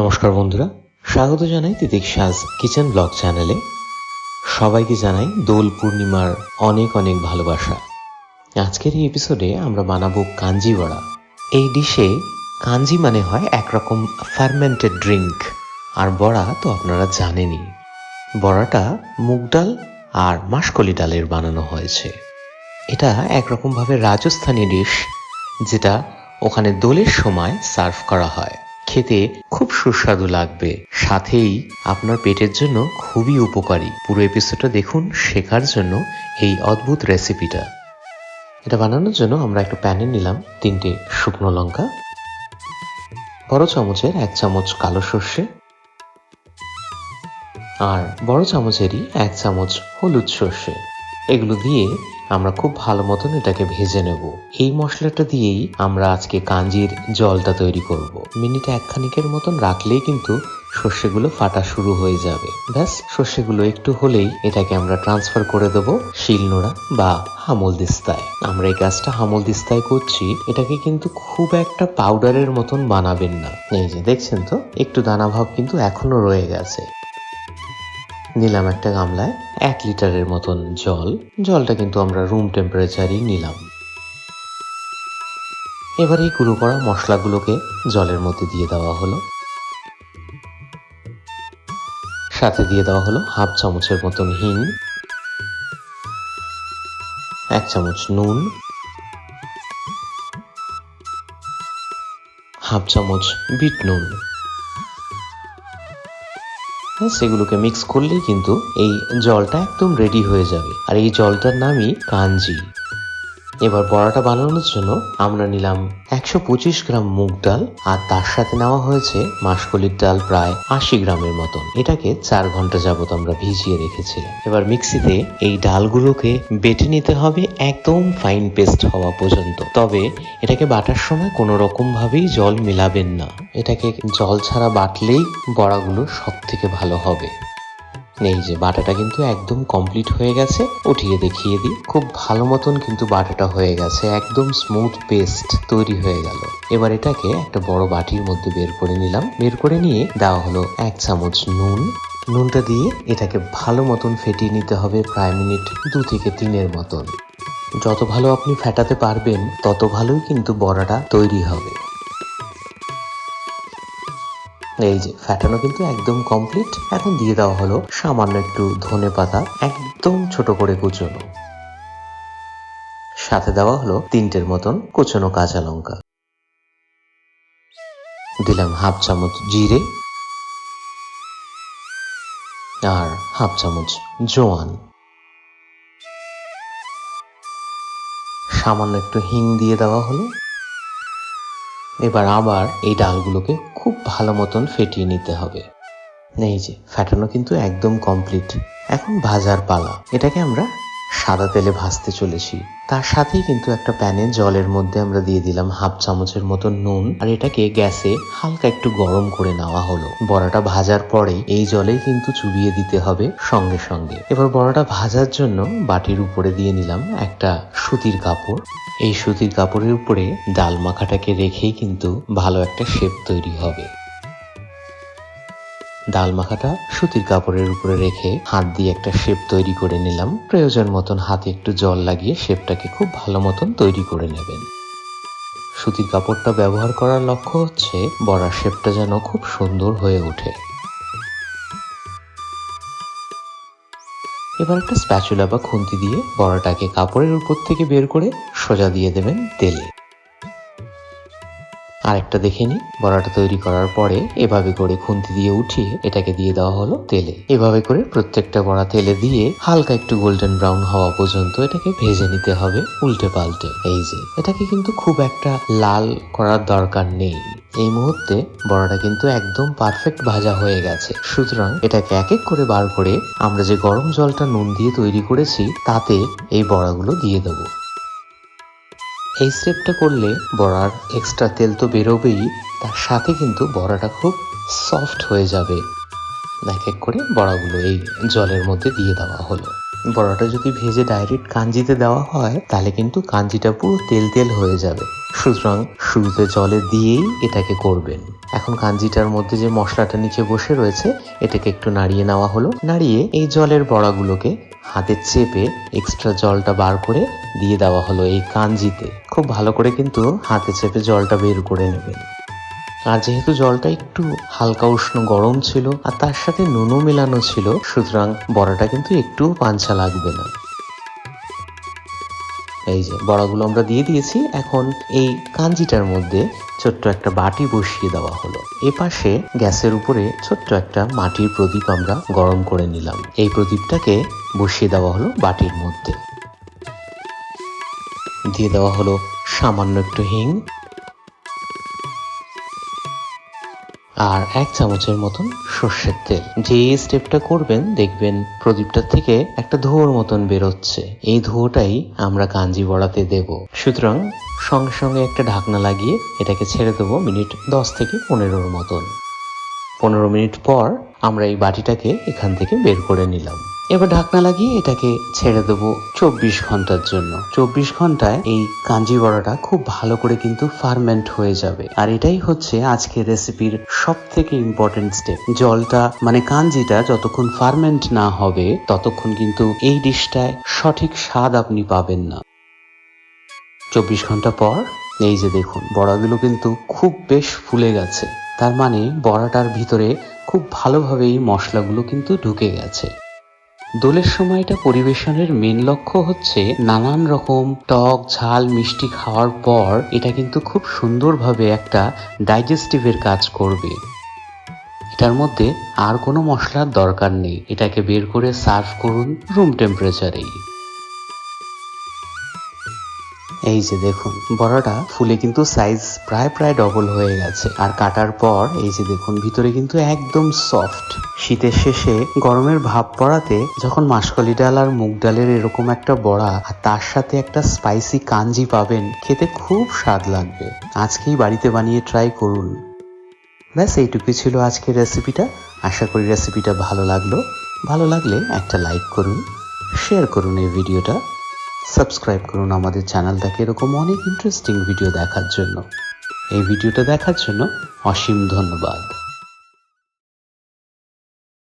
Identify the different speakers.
Speaker 1: নমস্কার বন্ধুরা। স্বাগত জানাই তিতিক সাজ কিচেন ব্লগ চ্যানেলে। সবাইকে জানাই দোল পূর্ণিমার অনেক অনেক ভালোবাসা। আজকের এই এপিসোডে আমরা বানাবো কাঞ্জি বড়া। এই ডিশে কাঞ্জি মানে হয় একরকম ফার্মেন্টেড ড্রিঙ্ক আর বড়া তো আপনারা জানেনই। বড়াটা মুগ ডাল আর মাসকলি ডালের বানানো হয়েছে। এটা একরকমভাবে রাজস্থানী ডিশ, যেটা ওখানে দোলের সময় সার্ভ করা হয়। খেতে খুব সুস্বাদু লাগবে। সাথেই আপনার পেটের জন্য খুবই উপকারী। পুরো এপিসোডটা দেখুন, শেখার জন্য এই অদ্ভুত রেসিপিটা এটা বানানোর জন্য আমরা একটা প্যানে নিলাম তিনটে শুকনো লঙ্কা, বড় চামচের এক চামচ কালো সর্ষে আর বড় চামচেরই এক চামচ হলুদ সর্ষে। এগুলো দিয়ে আমরা খুব ভালো মতন এটাকে ভেজে নেব। এই মশলাটা দিয়েই আমরা আজকে কাঞ্জির জলটা তৈরি করব। মিনিট একখানিকের মতন রাখলেই কিন্তু সর্ষেগুলো ফাটা শুরু হয়ে যাবে। ব্যাস, সর্ষেগুলো একটু হলেই এটাকে আমরা ট্রান্সফার করে দেব শিলনোড়া বা হামল দিস্তায় আমরা এই কাজটা হামল দিস্তায় করছি, এটাকে কিন্তু খুব একটা পাউডারের মতন বানাবেন না। এই যে, দেখছেন তো? একটু দানা ভাব কিন্তু এখনও রয়ে গেছে। নিলাম একটা গামলায় এক লিটারের মতন জল। জলটা কিন্তু আমরা রুম টেম্পারেচারই নিলাম। এবার এই গুঁড়ো করা মশলাগুলোকে জলের মধ্যে দিয়ে দেওয়া হলো। সাথে দিয়ে দেওয়া হলো হাফ চামচের মতন হিং। এক চামচ নুন। হাফ চামচ বিট নুন। সেগুলোকে মিক্স করলেই কিন্তু এই জলটা একদম রেডি হয়ে যাবে। আর এই জলটার নামই কাঞ্জি। এবার বড়াটা বানানোর জন্য আমরা নিলাম একশো পঁচিশ গ্রাম মুগ ডাল, আর তার সাথে নেওয়া হয়েছে মাসকলির ডাল প্রায় আশি গ্রামের মতন। এটাকে চার ঘণ্টা যাবত আমরা ভিজিয়ে রেখেছিলাম। এবার মিক্সিতে এই ডালগুলোকে বেটে নিতে হবে একদম ফাইন পেস্ট হওয়া পর্যন্ত। তবে এটাকে বাটার সময় কোনো রকম ভাবেই জল মেলাবেন না। এটাকে জল ছাড়া বাটলেই বড়াগুলো সব থেকে ভালো হবে। এই যে বাটাটা কিন্তু একদম কমপ্লিট হয়ে গেছে। উঠিয়ে দেখিয়ে দিই। খুব ভালো মতন কিন্তু বাটাটা হয়ে গেছে। একদম স্মুথ পেস্ট তৈরি হয়ে গেল। এবার এটাকে একটা বড় বাটির মধ্যে বের করে নিলাম। বের করে নিয়ে দেওয়া হলো এক চামচ নুন। নুনটা দিয়ে এটাকে ভালো মতন ফেটিয়ে নিতে হবে প্রায় মিনিট দু থেকে তিনের মতন। যত ভালো আপনি ফেটাতে পারবেন, তত ভালোই কিন্তু বড়াটা তৈরি হবে। এই যে, ফ্যাটানো কিন্তু একদম কমপ্লিট এখন দিয়ে দেওয়া হলো সামান্য একটু ধনে পাতা, একদম ছোট করে কুচোনো। সাথে দেওয়া হলো তিনটের মতন কুচনো কাঁচা লঙ্কা। দিলাম হাফ চামচ জিরে আর হাফ চামচ জোয়ান। সামান্য একটু হিং দিয়ে দেওয়া হলো। এবার আবার এই ডালগুলোকে খুব ভালো মতন ফেটিয়ে নিতে হবে। এই যে ফ্যাটানো কিন্তু একদম কমপ্লিট এখন ভাজার পালা। এটাকে আমরা সাদা তেলে ভাজতে চলেছি। তার সাথেই কিন্তু একটা প্যানে জলের মধ্যে আমরা দিয়ে দিলাম হাফ চামচের মতো নুন। আর এটাকে গ্যাসে হালকা একটু গরম করে নেওয়া হলো। বড়াটা ভাজার পরে এই জলেই কিন্তু চুবিয়ে দিতে হবে সঙ্গে সঙ্গে। এবার বড়াটা ভাজার জন্য বাটির উপরে দিয়ে নিলাম একটা সুতির কাপড়। এই সুতির কাপড়ের উপরে ডাল মাখাটাকে রেখেই কিন্তু ভালো একটা শেপ তৈরি হবে। ডাল মাখাটা সুতির কাপড়ের উপরে রেখে হাত দিয়ে একটা শেপ তৈরি করে নিলাম। প্রয়োজন মতন হাতে একটু জল লাগিয়ে শেপটাকে খুব ভালো মতন তৈরি করে নেবেন। সুতির কাপড়টা ব্যবহার করার লক্ষ্য হচ্ছে বড়ার শেপটা যেন খুব সুন্দর হয়ে ওঠে। এবার একটা স্প্যাচুলা বা খুন্তি দিয়ে বড়াটাকে কাপড়ের উপর থেকে বের করে সোজা দিয়ে দেবেন তেলে। আরেকটা দেখে নি। বড়াটা তৈরি করার পরে এভাবে করে খুন্তি দিয়ে উঠিয়ে এটাকে দিয়ে দেওয়া হলো তেলে। এভাবে করে প্রত্যেকটা বড়া তেলে দিয়ে হালকা একটু গোল্ডেন ব্রাউন হওয়া পর্যন্ত এটাকে ভেজে নিতে হবে উল্টে পাল্টে। এই যে, এটাকে কিন্তু খুব একটা লাল করার দরকার নেই। এই মুহূর্তে বড়াটা কিন্তু একদম পারফেক্ট ভাজা হয়ে গেছে। সুতরাং এটাকে এক এক করে বার করে আমরা যে গরম জলটা নুন দিয়ে তৈরি করেছি, তাতে এই বড়াগুলো দিয়ে দেবো। এই স্টেপটা করলে বড়ার এক্সট্রা তেল তো বেরোবেই, তার সাথে কিন্তু বড়াটা খুব সফট হয়ে যাবে। এক এক করে বড়াগুলো এই জলের মধ্যে দিয়ে দেওয়া হলো। বড়াটা যদি ভেজে ডাইরেক্ট কাঞ্জিতে দেওয়া হয়, তাহলে কিন্তু কাঞ্জিটা পুরো তেল তেল হয়ে যাবে। সুতরাং শুরুতে জলে দিয়েই এটাকে করবেন। এখন কাঞ্জিটার মধ্যে যে মশলাটা নিচে বসে রয়েছে, এটাকে একটু নাড়িয়ে নেওয়া হলো। নাড়িয়ে এই জলের বড়াগুলোকে হাতে চেপে এক্সট্রা জলটা বার করে দিয়ে দেওয়া হলো এই কাঞ্জিতে। খুব ভালো করে কিন্তু হাতে চেপে জলটা বের করে নেবেন। আর যেহেতু জলটা একটু হালকা উষ্ণ গরম ছিল আর তার সাথে নুনও মেলানো ছিল, সুতরাং বড়াটা কিন্তু একটু পাঞ্চা লাগবে না। এই যে বড়াগুলো আমরা দিয়ে দিয়েছি, এখন এই কাঞ্জিটার মধ্যে ছোট্ট একটা বাটি বসিয়ে দেওয়া হলো। এপাশে পাশে গ্যাসের উপরে ছোট্ট একটা মাটির প্রদীপ আমরা গরম করে নিলাম। এই প্রদীপটাকে বসিয়ে দেওয়া হলো বাটির মধ্যে। দিয়ে দেওয়া হলো সামান্য একটু হিং আর এক চামচের মতন সর্ষের তেল। যে স্টেপটা করবেন, দেখবেন প্রদীপটার থেকে একটা ধোঁয়ার মতন বেরোচ্ছে। এই ধোঁয়াটাই আমরা কাঞ্জি বড়াতে দেব। সুতরাং সঙ্গে সঙ্গে একটা ঢাকনা লাগিয়ে এটাকে ছেড়ে দেবো মিনিট দশ থেকে পনেরোর মতন। পনেরো মিনিট পর আমরা এই বাটিটাকে এখান থেকে বের করে নিলাম। এবার ঢাকনা লাগিয়ে এটাকে ছেড়ে দেবো চব্বিশ ঘণ্টার জন্য। চব্বিশ ঘন্টায় এই কাঞ্জি বড়াটা খুব ভালো করে কিন্তু ফার্মেন্ট হয়ে যাবে। আর এটাই হচ্ছে আজকের রেসিপির সব থেকে ইম্পর্টেন্ট স্টেপ জলটা মানে কাঞ্জিটা যতক্ষণ ফার্মেন্ট না হবে, ততক্ষণ কিন্তু এই ডিশটায় সঠিক স্বাদ আপনি পাবেন না। চব্বিশ ঘণ্টা পর, এই যে দেখুন, বড়াগুলো কিন্তু খুব বেশ ফুলে গেছে। তার মানে বড়াটার ভিতরে খুব ভালোভাবেই মশলাগুলো কিন্তু ঢুকে গেছে। দোলের সময়টা পরিবেশনের মেন লক্ষ্য হচ্ছে নানান রকম টক, ঝাল, মিষ্টি খাওয়ার পর এটা কিন্তু খুব সুন্দরভাবে একটা ডাইজেস্টিভের কাজ করবে। এটার মধ্যে আর কোনো মশলার দরকার নেই। এটাকে বের করে সার্ভ করুন রুম টেম্পারেচারেই এই যে দেখুন, বড়াটা ফুলে কিন্তু সাইজ প্রায় প্রায় ডবল হয়ে গেছে। আর কাটার পর, এই যে দেখুন, ভিতরে কিন্তু একদম সফট শীতের শেষে গরমের ভাব পড়াতে যখন মাসকলি ডাল আর মুগ ডালের এরকম একটা বড়া, আর তার সাথে একটা স্পাইসি কাঞ্জি পাবেন, খেতে খুব স্বাদ লাগবে। আজকেই বাড়িতে বানিয়ে ট্রাই করুন। ব্যাস, এইটুকুই ছিল আজকের রেসিপিটা আশা করি রেসিপিটা ভালো লাগল। ভালো লাগলে একটা লাইক করুন শেয়ার করুন এই ভিডিওটা সাবস্ক্রাইব করুন আমাদের চ্যানেলটাকে এরকম অনেক ইন্টারেস্টিং ভিডিও দেখার জন্য। এই ভিডিওটা দেখার জন্য অসীম ধন্যবাদ।